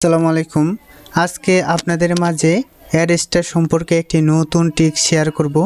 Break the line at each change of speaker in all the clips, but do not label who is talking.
আসসালামু আলাইকুম। আজকে আপনাদের মাঝে এয়ারস্টার সম্পর্কে একটি নতুন টিক শেয়ার করব।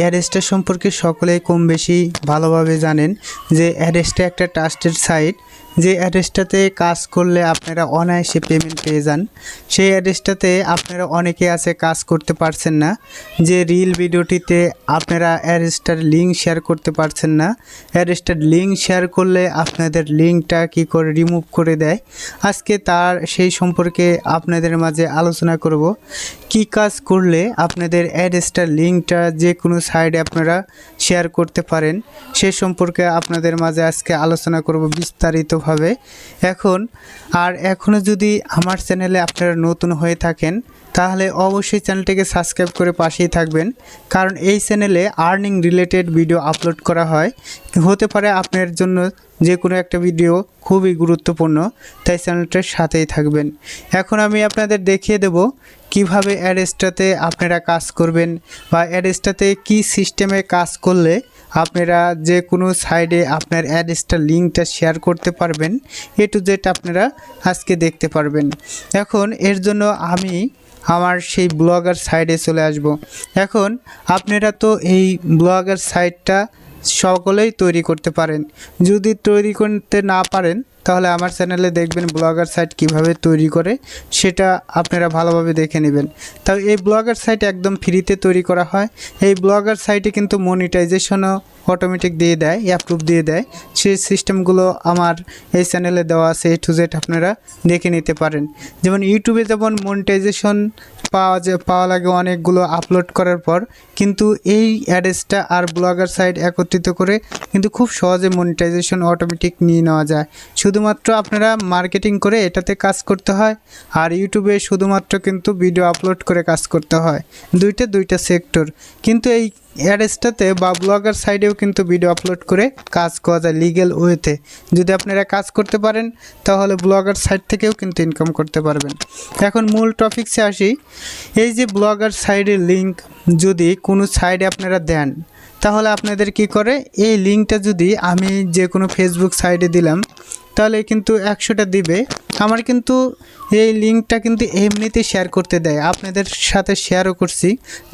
এয়ারস্টার সম্পর্কে সকলেই কম বেশি ভালোভাবে জানেন যে এয়ারস্টার একটা ট্রাস্টেড সাইট যে অ্যাড্রেসটাতে কাজ করলে আপনারা অনায়াসে পেমেন্ট পেয়ে যান। সেই অ্যাড্রেসটাতে আপনারা অনেকে আছে কাজ করতে পারছেন না। যে রিল ভিডিওটিতে আপনারা অ্যাড্রেসটার লিঙ্ক শেয়ার করতে পারছেন না। অ্যাড্রেসটার লিঙ্ক শেয়ার করলে আপনাদের লিঙ্কটা কি করে রিমুভ করে দেয়? আজকে তার সেই সম্পর্কে আপনাদের মাঝে আলোচনা করব। কি কাজ করলে আপনাদের অ্যাড্রেসটার লিঙ্কটা যে কোনো সাইডে আপনারা শেয়ার করতে পারেন, সে সম্পর্কে আপনাদের মাঝে আজকে আলোচনা করব বিস্তারিতভাবে এখন, আর এখনও যদি আমার চ্যানেলে আপনারা নতুন হয়ে থাকেন, তাহলে অবশ্যই চ্যানেলটিকে সাবস্ক্রাইব করে পাশেই থাকবেন। কারণ এই চ্যানেলে আর্নিং রিলেটেড ভিডিও আপলোড করা হয়। হতে পারে আপনার জন্য যে কোনো একটা ভিডিও খুবই গুরুত্বপূর্ণ, তাই চ্যানেলটার সাথেই থাকবেন। এখন আমি আপনাদের দেখিয়ে দেব কীভাবে অ্যাড্রেসটাতে আপনারা কাজ করবেন বা অ্যাড্রেসটাতে কি সিস্টেমে কাজ করলে আপনারা যে কোনো সাইডে আপনার অ্যাডেসটা লিঙ্কটা শেয়ার করতে পারবেন। এ টু জেড আপনারা আজকে দেখতে পারবেন। এখন এর জন্য আমি আমার সেই ব্লগার সাইডে চলে আসব। এখন আপনারা তো এই ব্লগার সাইটটা সকলেই তৈরি করতে পারেন। যদি তৈরি করতে না পারেন তাহলে আমার চ্যানেলে দেখবেন ব্লগার সাইট কীভাবে তৈরি করে, সেটা আপনারা ভালোভাবে দেখে নেবেন। তাও এই ব্লগার সাইট একদম ফ্রিতে তৈরি করা হয়। এই ব্লগার সাইটে কিন্তু মনিটাইজেশনও অটোমেটিক দিয়ে দেয় অ্যাপ্রুভ দিয়ে দেয়। সেই সিস্টেমগুলো আমার এই চ্যানেলে দেওয়া আছে এ টু জেড আপনারা দেখে নিতে পারেন। যেমন ইউটিউবে যেমন মনিটাইজেশন পাওয়া যায় পাওয়া লাগে অনেকগুলো আপলোড করার পর, কিন্তু এই অ্যাড্রেসটা আর ব্লগার সাইট একত্রিত করে কিন্তু খুব সহজে মনিটাইজেশন অটোমেটিক নিয়ে নেওয়া যায়। শুধুমাত্র আপনারা মার্কেটিং করে এটাতে কাজ করতে হয়, আর ইউটিউবে শুধুমাত্র কিন্তু ভিডিও আপলোড করে কাজ করতে হয়। দুইটা দুইটা সেক্টর কিন্তু এই অ্যাড্রেসটাতে বা ব্লগার সাইডেও কিন্তু ভিডিও আপলোড করে কাজ করা যায় লিগেল ওয়েতে যদি আপনারা কাজ করতে পারেন, তাহলে ব্লগার সাইট থেকেও কিন্তু ইনকাম করতে পারবেন। এখন মূল টপিকসে আসি। এই যে ব্লগার সাইডের লিঙ্ক যদি কোনো সাইডে আপনারা দেন, তাহলে আপনাদের কি করে? এই লিঙ্কটা যদি আমি যে কোনো ফেসবুক সাইডে দিলাম তাহলে কিন্তু একশোটা দিবে। আমার কিন্তু এই লিঙ্কটা কিন্তু এমনিতেই শেয়ার করতে দেয়। আপনাদের সাথে শেয়ারও করছি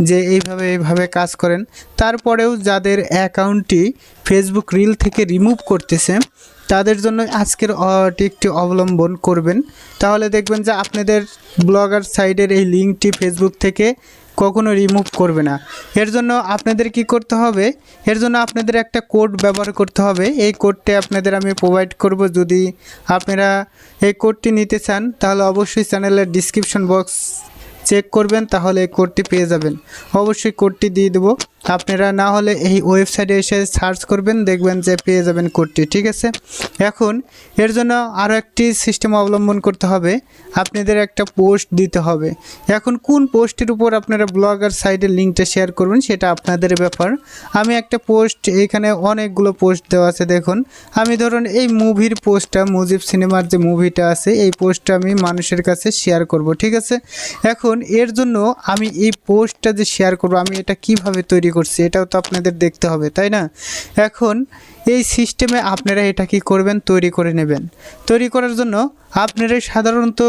যে এইভাবে এইভাবে কাজ করেন। তারপরেও যাদের অ্যাকাউন্টটি ফেসবুক রিল থেকে রিমুভ করতেছে, তাদের জন্য আজকের টিকটি অবলম্বন করবেন। তাহলে দেখবেন যে আপনাদের ব্লগার সাইডের এই লিঙ্কটি ফেসবুক থেকে কখনো রিমুভ করবে না। এর জন্য আপনাদের কি করতে হবে? এর জন্য আপনাদের একটা কোড ব্যবহার করতে হবে। এই কোডটি আপনাদের আমি প্রোভাইড করব। যদি আপনারা এই কোডটি নিতে চান, তাহলে অবশ্যই চ্যানেলের ডিসক্রিপশন বক্স চেক করবেন, তাহলে এই কোডটি পেয়ে যাবেন। অবশ্যই কোডটি দিয়ে দেবো। আপনারা না হলে এই ওয়েবসাইটে এসে সার্চ করবেন, দেখবেন যে পেয়ে যাবেন কোডটি, ঠিক আছে? এখন এর জন্য আরও একটি সিস্টেম অবলম্বন করতে হবে, আপনাদের একটা পোস্ট দিতে হবে। এখন কোন পোস্টের উপর আপনারা ব্লগার সাইডের লিঙ্কটা শেয়ার করবেন সেটা আপনাদের ব্যাপার। আমি একটা পোস্ট, এখানে অনেকগুলো পোস্ট দেওয়া আছে, দেখুন। আমি ধরুন এই মুভির পোস্টটা, মুজিব সিনেমার যে মুভিটা আছে, এই পোস্টটা আমি মানুষের কাছে শেয়ার করব, ঠিক আছে? এখন এর জন্য আমি এই পোস্টটা যে শেয়ার করব, আমি এটা কীভাবে তৈরি করছি, এটাও তো আপনাদের দেখতে হবে, তাই না? এখন এই সিস্টেমে আপনারা এটা কি করবেন? তৈরি করে নেবেন। তৈরি করার জন্য আপনারা সাধারণত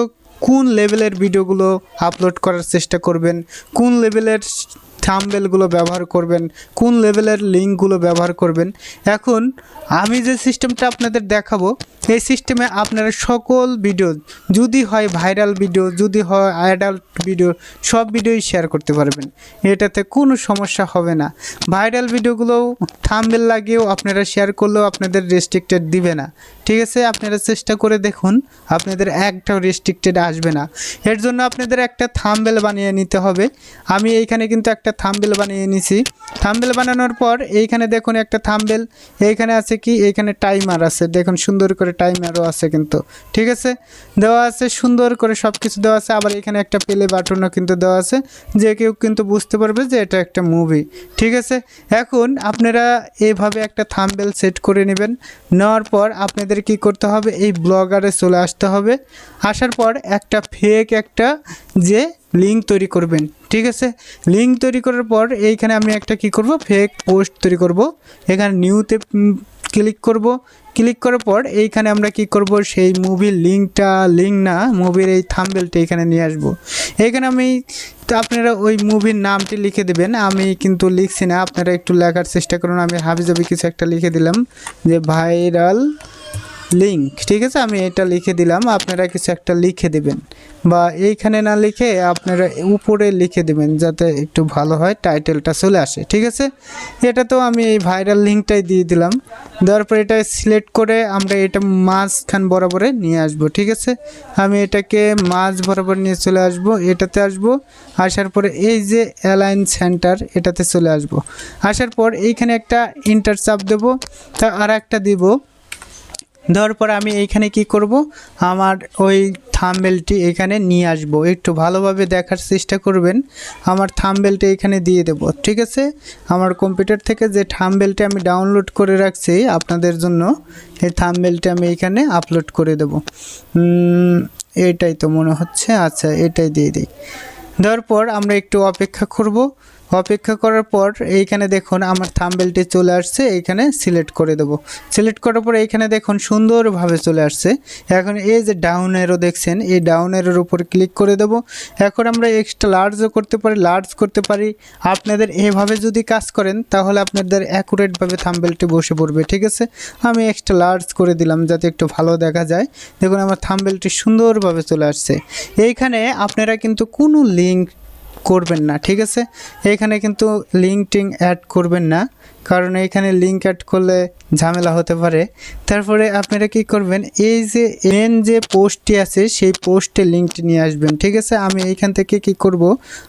কোন লেভেলের ভিডিওগুলো আপলোড করার চেষ্টা করবেন? কোন লেভেলের থাম্বেলগুলো ব্যবহার করবেন, কোন লেভেলের লিঙ্কগুলো ব্যবহার করবেন। এখন আমি যে সিস্টেমটা আপনাদের দেখাবো, এই সিস্টেমে আপনারা সকল ভিডিও, যদি হয় ভাইরাল ভিডিও, যদি হয় অ্যাডাল্ট ভিডিও, সব ভিডিওই শেয়ার করতে পারবেন। এটাতে কোনো সমস্যা হবে না। ভাইরাল ভিডিওগুলোও থাম্বেল লাগিয়েও আপনারা শেয়ার করলেও আপনাদের রেস্ট্রিক্টেড দিবে না। ঠিক আছে, আপনারা চেষ্টা করে দেখুন, আপনাদের একটাও রেস্ট্রিক্টেড আসবে না। এর জন্য আপনাদের একটা থাম্বেল বানিয়ে নিতে হবে। আমি এইখানে কিন্তু একটা থাম্বেল বানিয়ে নিছি। থাম্বেল বানানোর পর এইখানে দেখুন একটা থাম্বেল এইখানে আছে কি? এইখানে টাইমার আছে। দেখুন, সুন্দর করে টাইমারও আছে কিন্তু। ঠিক আছে? দেওয়া আছে, সুন্দর করে সব কিছু দেওয়া আছে। আবার এখানে একটা প্লে বাটনও কিন্তু দেওয়া আছে। যে কেউ কিন্তু বুঝতে পারবে যে এটা একটা মুভি ঠিক আছে? এখন আপনারা এভাবে একটা থাম্বেল সেট করে নেবেন। নেওয়ার পর আপনাদের কি করতে হবে? এই ব্লগারে চলে আসতে হবে। আসার পর একটা ফেক একটা যে লিঙ্ক তৈরি করবেন, ঠিক আছে? লিঙ্ক তৈরি করার পর এইখানে আমি একটা কি করব? ফেক পোস্ট তৈরি করব। এখানে নিউতে ক্লিক করব। ক্লিক করার পর এইখানে আমরা কি করব? সেই মুভির লিঙ্কটা লিঙ্ক না মুভির এই থাম্বেলটা এখানে নিয়ে আসব। এইখানে আমি তো আপনারা ওই মুভির নামটি লিখে দেবেন। আমি কিন্তু লিখছি না, আপনারা একটু লেখার চেষ্টা করুন। আমি হাবিজাবি কিছু একটা লিখে দিলাম যে, ভাইরাল লিঙ্ক ঠিক আছে? আমি এটা লিখে দিলাম, আপনারা কিছু একটা লিখে দেবেন। বা এইখানে না লিখে আপনারা উপরে লিখে দেবেন, যাতে একটু ভালো হয় টাইটেলটা চলে আসে, ঠিক আছে? এটা তো আমি এই ভাইরাল লিঙ্কটাই দিয়ে দিলাম। দেওয়ার পর এটা সিলেক্ট করে আমরা এটা মাঝখান বরাবরে নিয়ে আসব, ঠিক আছে? আমি এটাকে মাঝ বরাবর নিয়ে চলে আসব, এটাতে আসব, আসার পরে এই যে অ্যালাইন সেন্টার এটাতে চলে আসব। আসার পর এইখানে একটা ইন্টার চাপ দেবো, তা আর একটা দিব। দেওয়ার পর আমি এইখানে কি করব? আমার ওই থাম্বেলটি এখানে নিয়ে আসব। একটু ভালোভাবে দেখার চেষ্টা করবেন। আমার থাম্বেলটা এখানে দিয়ে দেব, ঠিক আছে? আমার কম্পিউটার থেকে যে থাম্বেলটা আমি ডাউনলোড করে রাখছি আপনাদের জন্য, এই থাম্বেলটা আমি এখানে আপলোড করে দেব। এটাই তো মনে হচ্ছে। আচ্ছা এটাই দিয়ে দিই। দেওয়ার পর আমরা একটু অপেক্ষা করব। অপেক্ষা করার পর এইখানে দেখুন আমার থাম্বেলটি চলে আসছে, এইখানে সিলেক্ট করে দেব। সিলেক্ট করার পর এইখানে দেখুন সুন্দরভাবে চলে আসছে। এখন এই যে ডাউন এরো দেখছেন, এই ডাউন এরোর উপর ক্লিক করে দেব। এখন আমরা এক্সট্রা লার্জও করতে পারি লার্জ করতে পারি। আপনাদের এভাবে যদি কাজ করেন, তাহলে আপনাদের অ্যাকুরেটভাবে থাম্বেলটি বসে পড়বে, ঠিক আছে? আমি এক্সট্রা লার্জ করে দিলাম যাতে একটু ভালো দেখা যায়। দেখুন আমার থাম্বেলটি সুন্দরভাবে চলে আসছে। এইখানে আপনারা কিন্তু কোনো লিঙ্ক করবেন না, ঠিক আছে? এখানে কিন্তু লিঙ্ক টিং অ্যাড করবেন না, কারণ এখানে লিঙ্ক অ্যাড করলে ঝামেলা হতে পারে। তারপরে আপনারা কি করবেন? এই যে মেন যে পোস্টটি আছে, সেই পোস্টে লিঙ্কটি নিয়ে আসবেন। ঠিক আছে? আমি এইখান থেকে কি করব?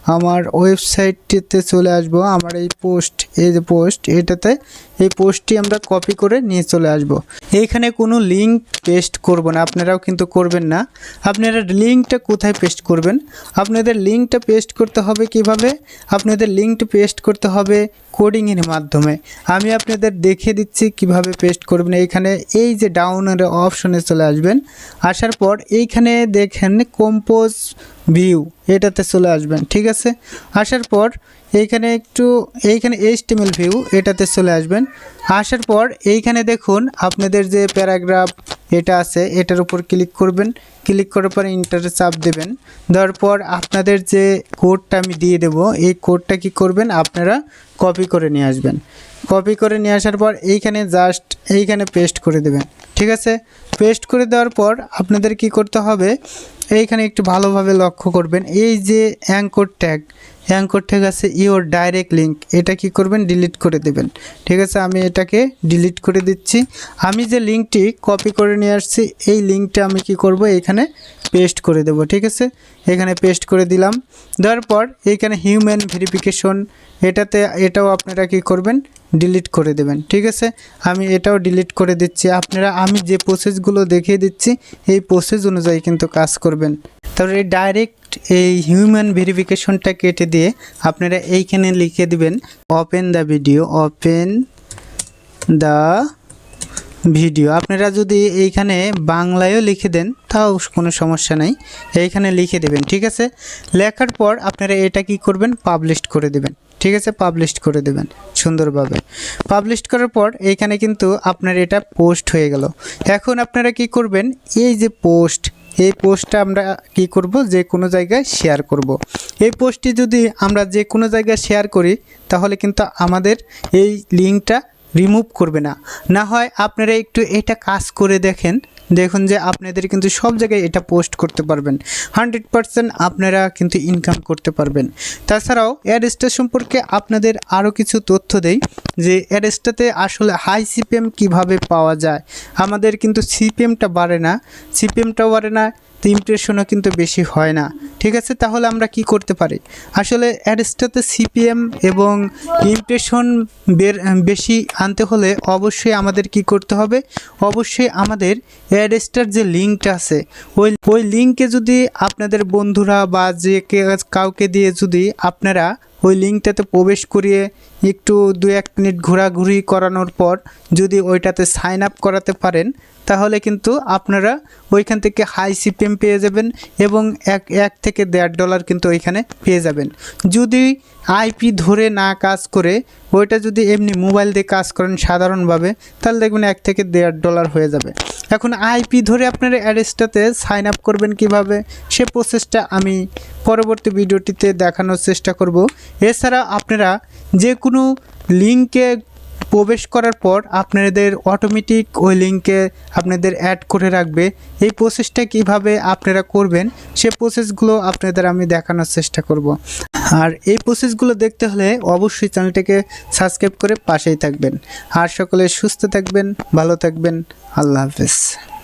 আমার ওয়েবসাইটটিতে চলে আসব। আমার এই পোস্ট, এই যে পোস্ট, এটাতে এই পোস্টটি আমরা কপি করে নিয়ে চলে আসব। এইখানে কোনো লিঙ্ক পেস্ট করব না, আপনারাও কিন্তু করবেন না। আপনারা লিঙ্কটা কোথায় পেস্ট করবেন? আপনাদের লিঙ্কটা পেস্ট করতে হবে কীভাবে? আপনাদের লিঙ্কটা পেস্ট করতে হবে কোডিংয়ের মাধ্যমে। আমি আপনাদের দেখিয়ে দিচ্ছি কীভাবে পেস্ট করবেন। এইখানে এই যে ডাউনের অপশনে চলে আসবেন। আসার পর এইখানে দেখেন কম্পোজ ভিউ এটাতে চলে আসবেন, ঠিক আছে? আসার পর এইখানে একটু, এইখানে এইচটিএমএল ভিউ এটাতে চলে আসবেন। আসার পর এইখানে দেখুন আপনাদের যে প্যারাগ্রাফ এটা আছে, এটার উপর ক্লিক করবেন। ক্লিক করার পর ইন্টারে চাপ দেবেন। দেওয়ার পর আপনাদের যে কোডটা আমি দিয়ে দেব, এই কোডটা কি করবেন? আপনারা কপি করে নিয়ে আসবেন। কপি করে নিয়ে আসার পর এইখানে জাস্ট এইখানে পেস্ট করে দেবেন। ঠিক আছে? পেস্ট করে দেওয়ার পর আপনাদের কি করতে হবে? এইখানে একটু ভালোভাবে লক্ষ্য করবেন। এই যে অ্যাঙ্কর ট্যাগ অ্যাঙ্কর ট্যাগ আছে ইওর ডাইরেক্ট লিঙ্ক এটা কি করবেন? ডিলিট করে দেবেন। ঠিক আছে, আমি এটাকে ডিলিট করে দিচ্ছি। আমি যে লিঙ্কটি কপি করে নিয়ে আসছি, এই লিঙ্কটা আমি কি করব? এখানে পেস্ট করে দেব, ঠিক আছে? এখানে পেস্ট করে দিলাম। দেওয়ার পর এখানে হিউম্যান ভেরিফিকেশন এটাতে, এটাও আপনারা কি করবেন? ডিলিট করে দেবেন, ঠিক আছে? আমি এটাও ডিলিট করে দিচ্ছি। আপনারা, আমি যে প্রসেসগুলো দেখিয়ে দিচ্ছি, এই প্রসেস অনুযায়ী কিন্তু কাজ করবেন। তারপরে ডাইরেক্ট এই হিউম্যান ভেরিফিকেশনটা কেটে দিয়ে আপনারা এইখানে লিখে দিবেন open the video open the video আপনারা যদি এইখানে বাংলায়ও লিখে দেন, তাও কোনো সমস্যা নাই। এইখানে লিখে দেবেন, ঠিক আছে? লেখার পর আপনারা এটা কি করবেন? পাবলিশ করে দেবেন, ঠিক আছে? পাবলিশ করে দেবেন, সুন্দরভাবে। পাবলিশ করার পর এইখানে কিন্তু আপনার এটা পোস্ট হয়ে গেল। এখন আপনারা কি করবেন? এই যে পোস্ট এই পোস্টটা আমরা কি করব? যে কোনো জায়গায় শেয়ার করব। এই পোস্টটি যদি আমরা যে কোনো জায়গায় শেয়ার করি, তাহলে কিন্তু আমাদের এই লিঙ্কটা রিমুভ করবে না। না হয় আপনারা একটু এটা কাজ করে দেখেন। দেখুন যে আপনাদের কিন্তু সব জায়গায় এটা পোস্ট করতে পারবেন। হান্ড্রেড পারসেন্ট আপনারা কিন্তু ইনকাম করতে পারবেন। তাছাড়াও অ্যাডেসটা সম্পর্কে আপনাদের আরও কিছু তথ্য দেই যে অ্যাডেসটাতে আসলে হাই সিপিএম কীভাবে পাওয়া যায়। আমাদের কিন্তু সিপিএমটা বাড়ে না। সিপিএমটাও বাড়ে না। ইমপ্রেশনও কিন্তু বেশি হয় না। ঠিক আছে? তাহলে আমরা কি করতে পারি? আসলে অ্যাডসটাতে সিপিএম এবং ইমপ্রেশন বেশি আনতে হলে অবশ্যই আমাদের কি করতে হবে? অবশ্যই আমাদের অ্যাডস্টার যে লিঙ্কটা আছে, ওই ওই লিঙ্কে যদি আপনাদের বন্ধুরা বা যে কাউকে দিয়ে যদি আপনারা ওই লিঙ্কটাতে প্রবেশ করিয়ে একটু দু এক মিনিট ঘোরাঘুরি করানোর পর যদি ওইটাতে সাইন আপ করাতে পারেন তাহলে কিন্তু আপনারা ওইখান থেকে হাই সিপিএম পেয়ে যাবেন এবং এক এক থেকে দেড় ডলার কিন্তু ওইখানে পেয়ে যাবেন। যদি আইপি ধরে না কাজ করে, ওইটা যদি এমনি মোবাইল দিয়ে কাজ করেন সাধারণভাবে, তাহলে দেখবেন এক থেকে দেড় ডলার হয়ে যাবে। এখন আইপি ধরে আপনারা অ্যাড্রেসটাতে সাইন আপ করবেন কীভাবে, সে প্রসেসটা আমি পরবর্তী ভিডিওটিতে দেখানোর চেষ্টা করব। এছাড়া আপনারা যে কোনো লিঙ্কে প্রবেশ করার পর আপনাদের অটোমেটিক ওই লিঙ্কে আপনাদের অ্যাড করে রাখবে। এই প্রসেসটা কীভাবে আপনারা করবেন, সে প্রসেসগুলো আপনাদের আমি দেখানোর চেষ্টা করব। আর এই প্রসেসগুলো দেখতে হলে অবশ্যই চ্যানেলটাকে সাবস্ক্রাইব করে পাশেই থাকবেন। আর সকলে সুস্থ থাকবেন, ভালো থাকবেন, আল্লাহ হাফেজ।